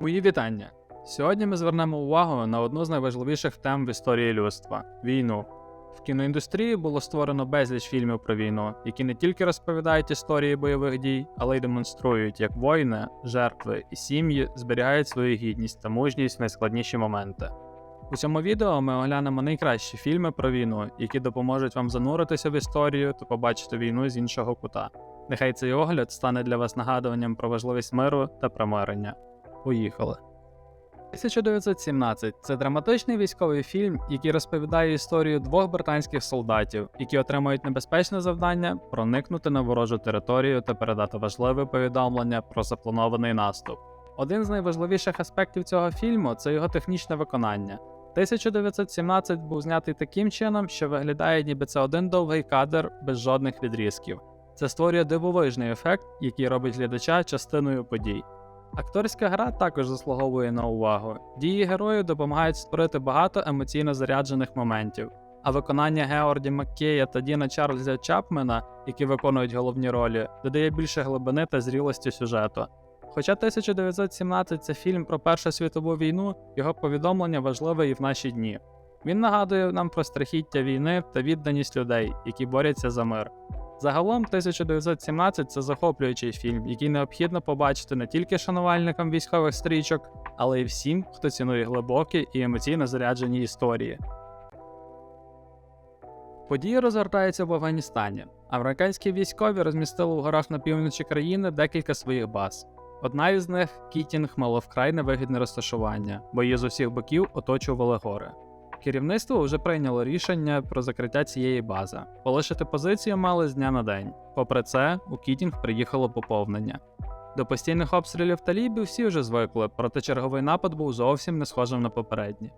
Мої вітання. Сьогодні ми звернемо увагу на одну з найважливіших тем в історії людства війну. В кіноіндустрії було створено безліч фільмів про війну, які не тільки розповідають історії бойових дій, але й демонструють, як воїни, жертви і сім'ї зберігають свою гідність та мужність в найскладніші моменти. У цьому відео ми оглянемо найкращі фільми про війну, які допоможуть вам зануритися в історію та побачити війну з іншого кута. Нехай цей огляд стане для вас нагадуванням про важливість миру та примирення. Поїхали. 1917 це драматичний військовий фільм, який розповідає історію двох британських солдатів, які отримують небезпечне завдання проникнути на ворожу територію та передати важливе повідомлення про запланований наступ. Один з найважливіших аспектів цього фільму це його технічне виконання. 1917 був знятий таким чином, що виглядає, ніби це один довгий кадр без жодних відрізків. Це створює дивовижний ефект, який робить глядача частиною подій. Акторська гра також заслуговує на увагу. Дії героїв допомагають створити багато емоційно заряджених моментів, а виконання Георді Маккея та Діна Чарльза Чапмена, які виконують головні ролі, додає більше глибини та зрілості сюжету. Хоча 1917 це фільм про Першу світову війну, його повідомлення важливе і в наші дні. Він нагадує нам про страхіття війни та відданість людей, які борються за мир. Загалом 1917 це захоплюючий фільм, який необхідно побачити не тільки шанувальникам військових стрічок, але й всім, хто цінує глибокі і емоційно заряджені історії. Події розгортаються в Афганістані. Американські військові розмістили в горах на півночі країни декілька своїх баз. Одна із них Кітінг мала вкрай невигідне розташування, бо її з усіх боків оточували гори. Керівництво вже прийняло рішення про закриття цієї бази. Полишити позицію мали з дня на день. Попри це, у Кітінг приїхало поповнення. До постійних обстрілів талібів всі вже звикли, проте черговий напад був зовсім не схожим на попередні.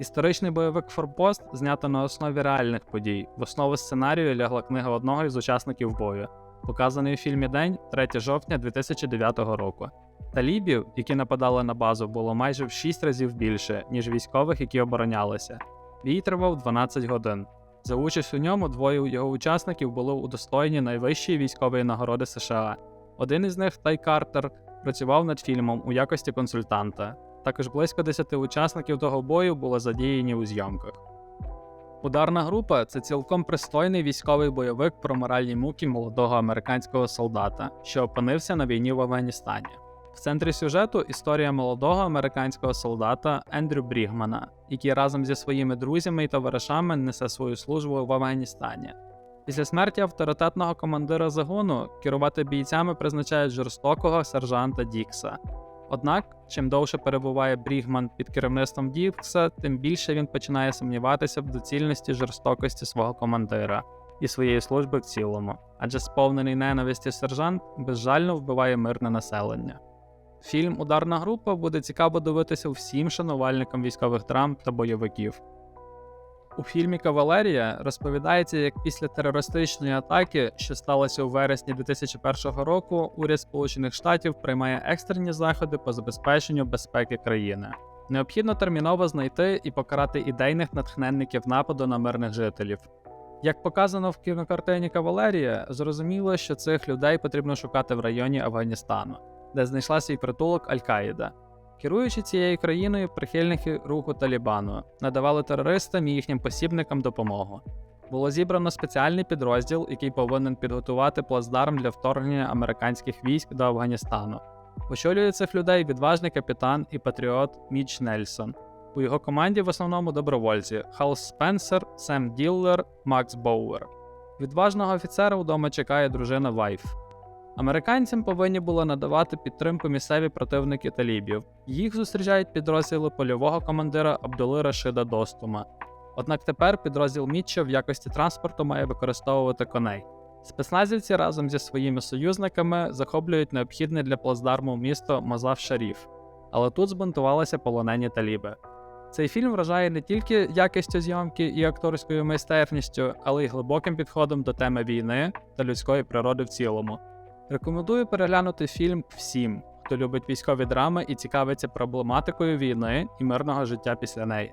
Історичний бойовик Форпост знято на основі реальних подій. В основу сценарію лягла книга одного із учасників бою, показаний у фільмі День 3 жовтня 2009 року. Талібів, які нападали на базу, було майже в 6 разів більше, ніж військових, які оборонялися. Бій тривав 12 годин. За участь у ньому двоє його учасників були удостоєні найвищої військової нагороди США. Один із них, Тай Картер, працював над фільмом у якості консультанта. Також близько 10 учасників того бою були задіяні у зйомках. Ударна група це цілком пристойний військовий бойовик про моральні муки молодого американського солдата, що опинився на війні в Афганістані. В центрі сюжету історія молодого американського солдата Ендрю Брігмана, який разом зі своїми друзями і товаришами несе свою службу в Афганістані. Після смерті авторитетного командира загону керувати бійцями призначають жорстокого сержанта Дікса. Однак, чим довше перебуває Брігман під керівництвом Дікса, тим більше він починає сумніватися в доцільності жорстокості свого командира і своєї служби в цілому, адже сповнений ненависті сержант безжально вбиває мирне населення. Фільм Ударна група буде цікаво дивитися всім шанувальникам військових драм та бойовиків. У фільмі Кавалерія розповідається, як після терористичної атаки, що сталося у вересні 2001 року, уряд Сполучених Штатів приймає екстрені заходи по забезпеченню безпеки країни. Необхідно терміново знайти і покарати ідейних натхненників нападу на мирних жителів. Як показано в кінокартині Кавалерія, зрозуміло, що цих людей потрібно шукати в районі Афганістану, де знайшла свій притулок Аль-Каїда. Керуючи цією країною, прихильники руху Талібану надавали терористам і їхнім посібникам допомогу. Було зібрано спеціальний підрозділ, який повинен підготувати плацдарм для вторгнення американських військ до Афганістану. Очолює цих людей відважний капітан і патріот Міч Нельсон. У його команді в основному добровольці Хал Спенсер, Сем Діллер, Макс Боуер. Відважного офіцера вдома чекає дружина Вайф. Американцям повинні були надавати підтримку місцеві противники талібів. Їх зустрічають підрозділи польового командира Абдули Рашида Достума. Однак тепер підрозділ Мітча в якості транспорту має використовувати коней. Спецназівці разом зі своїми союзниками захоплюють необхідне для плацдарму місто Мазав Шаріф, але тут збунтувалися полонені таліби. Цей фільм вражає не тільки якістю зйомки і акторською майстерністю, але й глибоким підходом до теми війни та людської природи в цілому. Рекомендую переглянути фільм всім, хто любить військові драми і цікавиться проблематикою війни і мирного життя після неї.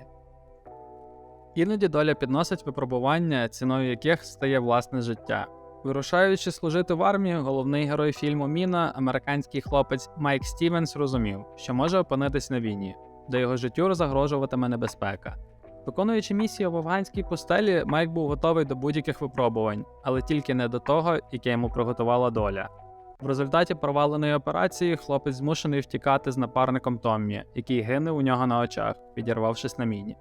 Іноді доля підносить випробування, ціною яких стає власне життя. Вирушаючи служити в армію, головний герой фільму Міна, американський хлопець Майк Стівенс, розумів, що може опинитись на війні, де його життю загрожуватиме небезпека. Виконуючи місію в афганській пустелі, Майк був готовий до будь-яких випробувань, але тільки не до того, яке йому приготувала доля. В результаті проваленої операції хлопець змушений втікати з напарником Томмі, який гине у нього на очах, підірвавшись на міні.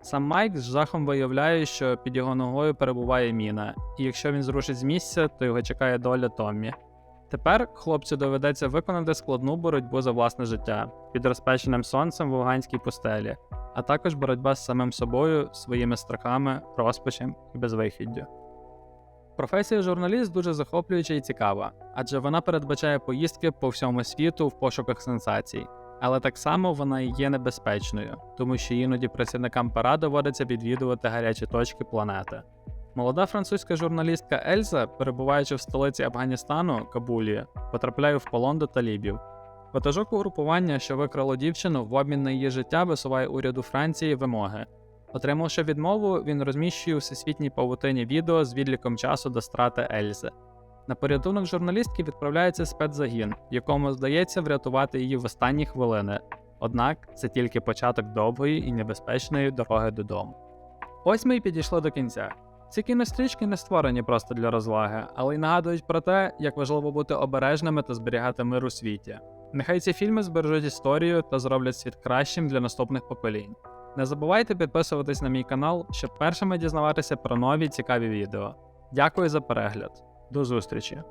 Сам Майк з жахом виявляє, що під його ногою перебуває міна, і якщо він зрушить з місця, то його чекає доля Томмі. Тепер хлопцю доведеться виконати складну боротьбу за власне життя під розпеченим сонцем в афганській пустелі, а також боротьба з самим собою, своїми страхами, розпачем і безвихіддю. Професія журналіст дуже захоплююча і цікава, адже вона передбачає поїздки по всьому світу в пошуках сенсацій. Але так само вона і є небезпечною, тому що іноді працівникам пера доводиться відвідувати гарячі точки планети. Молода французька журналістка Ельза, перебуваючи в столиці Афганістану Кабулі, потрапляє в полон до талібів. Ватажок угрупування, що викрало дівчину, в обмін на її життя висуває уряду Франції вимоги. Отримавши відмову, він розміщує у всесвітній павутині відео з відліком часу до страти Ельзи. На порятунок журналістки відправляється спецзагін, якому здається врятувати її в останні хвилини. Однак це тільки початок довгої і небезпечної дороги додому. Ось ми й підійшли до кінця. Ці кінострічки не створені просто для розваги, але й нагадують про те, як важливо бути обережними та зберігати мир у світі. Нехай ці фільми збережуть історію та зроблять світ кращим для наступних поколінь. Не забувайте підписуватись на мій канал, щоб першими дізнаватися про нові цікаві відео. Дякую за перегляд. До зустрічі!